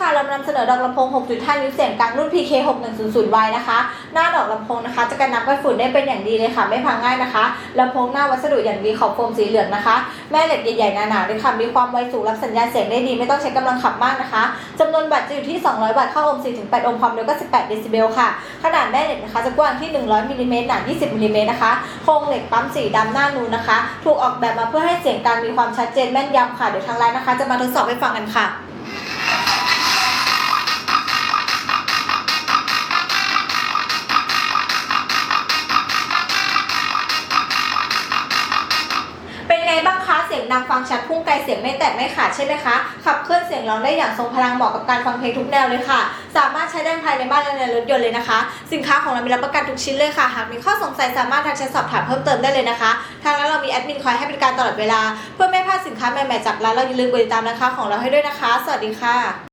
ค่ะเรานำเสนอดอกลำโพง 6.5 นิ้วเสียงกลางรุ่น PK 6100Y นะคะ หน้าดอกลำโพงนะคะ จะกันน้ำกันฝุ่นได้เป็นอย่างดีเลยค่ะ ไม่พังง่ายนะคะลำโพงหน้าวัสดุอย่างดีขอบโฟมสีเหลืองนะคะ แม่เหล็กใหญ่ๆหนาๆด้วยค่ะมีความไวสูงรับสัญญาณเสียงได้ดี ไม่ต้องใช้กำลังขับมากนะคะจำนวนบัตรจะอยู่ที่ 200 บัตรเข้าโอม4-8โอมความเร็วก็ 18 เดซิเบลค่ะ ขนาดแม่เหล็กนะคะจะกว้างที่ 100มิลลิเมตรหนา20มิลลิเมตรนะคะโครงเหล็กปั๊มสีดำหน้านูนนะคะ ถูกออกแบบมาเพื่อให้เสียงกลางมีความชัดเจนแม่นยำค่ะเดี๋ยวทางไลน์นะคะ จะมาทดสอบให้ฟังกันค่ะ นางคะเสียงดังฟังชัดพุ่งไกลเสียงไม่แตกไม่ขาดใช่ไหมคะ ขับเคลื่อนเสียงร้องได้อย่างทรงพลังเหมาะกับการฟังเพลงทุกแนวเลยค่ะ สามารถใช้ได้ภายในบ้านและในรถยนต์เลยนะคะ สินค้าของเรามีรับประกันทุกชิ้นเลยค่ะ หากมีข้อสงสัยสามารถทักแชทสอบถามเพิ่มเติมได้เลยนะคะ ทางร้านเรามีแอดมินคอยให้บริการตลอดเวลา เพื่อไม่พลาดสินค้าใหม่ๆจากร้านเราอย่าลืมกดติดตามนะคะของเราให้ด้วยนะคะ สวัสดีค่ะ